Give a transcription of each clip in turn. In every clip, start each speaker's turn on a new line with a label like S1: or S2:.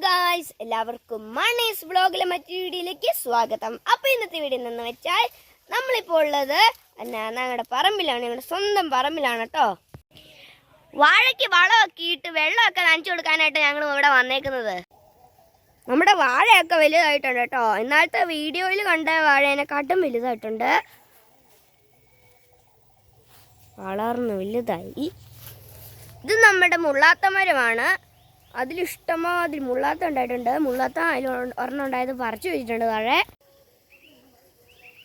S1: Guys എല്ലാവർക്കും monies ബ്ലോഗിലെ മറ്റൊരു വീഡിയോയിലേക്ക് സ്വാഗതം. അപ്പോൾ ഇന്നത്തെ വീഡിയോ എന്ന് വെച്ചാൽ നമ്മളിപ്പോൾ ഉള്ളത് എന്നാ ഞങ്ങളുടെ പറമ്പിലാണ് ഞങ്ങളുടെ സ്വന്തം പറമ്പിലാണ് കേട്ടോ വാഴയ്ക്ക് വളമൊക്കെ ഇട്ട് വെള്ളമൊക്കെ നനച്ചു കൊടുക്കാനായിട്ട് ഞങ്ങൾ ഇവിടെ വന്നേക്കുന്നത്. നമ്മുടെ വാഴയൊക്കെ വലുതായിട്ടുണ്ട് കേട്ടോ ഇന്നലത്തെ വീഡിയോയിൽ കണ്ട വാഴേനെക്കാട്ടും വലുതായിട്ടുണ്ട്. വളർന്ന് വലുതായി. ഇത് നമ്മുടെ മുള്ളാത്ത മരമാണ് അതിലിഷ്ടമാതിരി മുള്ളാത്ത ഉണ്ടായിട്ടുണ്ട്. മുള്ളാത്ത അതിൽ ഒരെണ്ണം ഉണ്ടായത് പറിച്ചു വെച്ചിട്ടുണ്ട് താഴെ.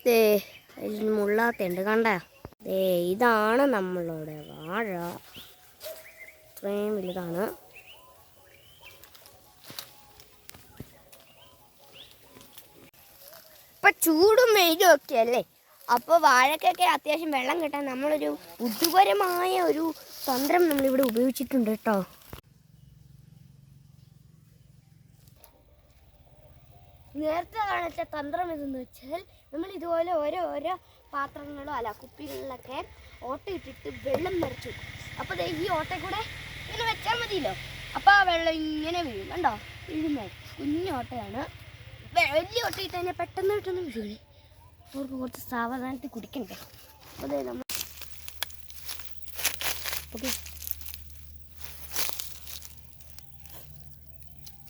S1: ദേ അതിൽ മുള്ളാത്ത ഉണ്ട് കണ്ട? ദേ ഇതാണ് നമ്മളുടെ വാഴ. ഇത്രയും വലുതാണ്. ഇപ്പൊ ചൂടും വെയിലും ഒക്കെ അല്ലേ? അപ്പോൾ വാഴക്കൊക്കെ അത്യാവശ്യം വെള്ളം കിട്ടാൻ നമ്മളൊരു ബുദ്ധിപരമായ ഒരു തന്ത്രം നമ്മളിവിടെ ഉപയോഗിച്ചിട്ടുണ്ട് കേട്ടോ. നേരത്തെ കാണിച്ച തന്ത്രം ഇതെന്ന് വെച്ചാൽ നമ്മൾ ഇതുപോലെ ഓരോ ഓരോ പാത്രങ്ങളോ അല്ല കുപ്പികളിലൊക്കെ ഓട്ട ഇട്ടിട്ട് വെള്ളം നിറച്ചു. അപ്പോൾ ഈ ഓട്ട കൂടെ ഇങ്ങനെ വെച്ചാൽ മതിയല്ലോ. അപ്പോൾ ആ വെള്ളം ഇങ്ങനെ വീഴും. കണ്ടോ? വീഴുന്ന കുഞ്ഞു ഓട്ടയാണ് വലിയ ഓട്ട ഇട്ട് പെട്ടെന്ന് പെട്ടെന്ന് വീഴേ. അവർക്ക് കുറച്ച് സാവധാനത്തിൽ കുടിക്കണ്ടേ? അപ്പോൾ നമ്മൾ ഓക്കെ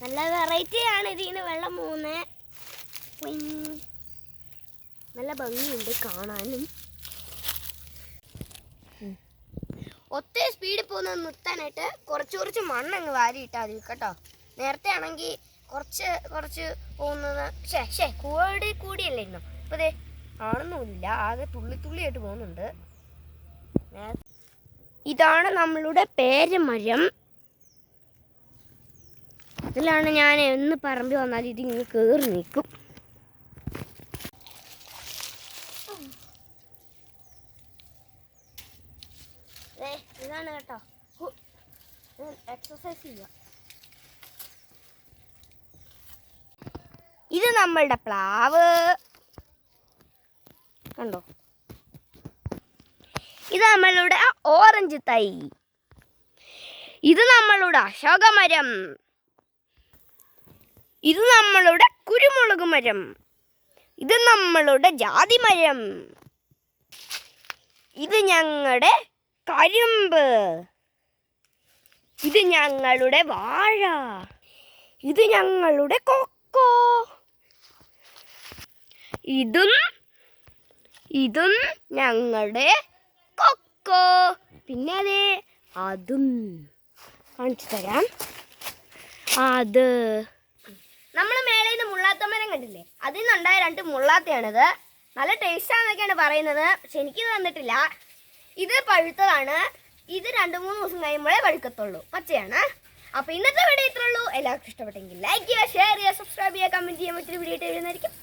S1: നല്ല വെറൈറ്റി ആണ് ഇതിന് വെള്ളം മൂന്ന്. നല്ല ഭംഗിയുണ്ട് കാണാനും. ഒത്തിരി സ്പീഡിൽ പോകുന്ന നിർത്താനായിട്ട് കുറച്ച് കുറച്ച് മണ്ണങ്ങ് വാരിയിട്ടാൽ മതി കേട്ടോ. നേരത്തെ ആണെങ്കിൽ കുറച്ച് കുറച്ച് പോകുന്നത്. ശേ ശേ കൂടി കൂടിയല്ലേ ഇന്നോ? അപ്പോൾ ദേ കാണുന്നുമില്ല. ആകെ തുള്ളി തുള്ളിയായിട്ട് പോകുന്നുണ്ട്. ഇതാണ് നമ്മളുടെ പേരമരം. ഇതിലാണ് ഞാൻ എന്ന് പറമ്പി വന്നാൽ ഇത് ഇങ്ങനെ കയറി നിൽക്കും. ഇതാണ് കേട്ടോ. എക്സസൈസ് ചെയ്യാം. ഇത് നമ്മളുടെ പ്ലാവ്. കണ്ടോ? ഇത് നമ്മളുടെ ഓറഞ്ച് തൈ. ഇത് നമ്മളുടെ അശോകമരം. ഇത് നമ്മളുടെ കുരുമുളക് മരം. ഇത് നമ്മളുടെ ജാതി മരം. ഇത് ഞങ്ങളുടെ കരിമ്പ്. ഇത് ഞങ്ങളുടെ വാഴ. ഇത് ഞങ്ങളുടെ കൊക്കോ. ഇതും ഇതും ഞങ്ങളുടെ കൊക്കോ. പിന്നെ അതെ അതും. കാണിച്ചു തരാം. അത് നമ്മൾ മേളയിൽ നിന്ന് മുള്ളാത്ത മരം കണ്ടില്ലേ? അതിൽ നിന്നുണ്ടായ രണ്ട് മുള്ളാത്തയാണിത്. നല്ല ടേസ്റ്റാന്നൊക്കെയാണ് പറയുന്നത്. പക്ഷെ എനിക്ക് തന്നിട്ടില്ല. ഇത് പഴുത്തതാണ്. ഇത് രണ്ട് മൂന്ന് ദിവസം കഴിയുമ്പോഴേ പഴുക്കത്തുള്ളൂ. പച്ചയാണ്. അപ്പോൾ ഇന്നത്തെ വീഡിയോ ഇത്രയുള്ളൂ എല്ലാവർക്കും ഇഷ്ടപ്പെട്ടെങ്കിൽ ലൈക്ക് ചെയ്യുക ഷെയർ ചെയ്യുക സബ്സ്ക്രൈബ് ചെയ്യുക കമന്റ് ചെയ്യുക. മറ്റൊരു വീഡിയോ ഇട്ട് വരുന്നതായിരിക്കും.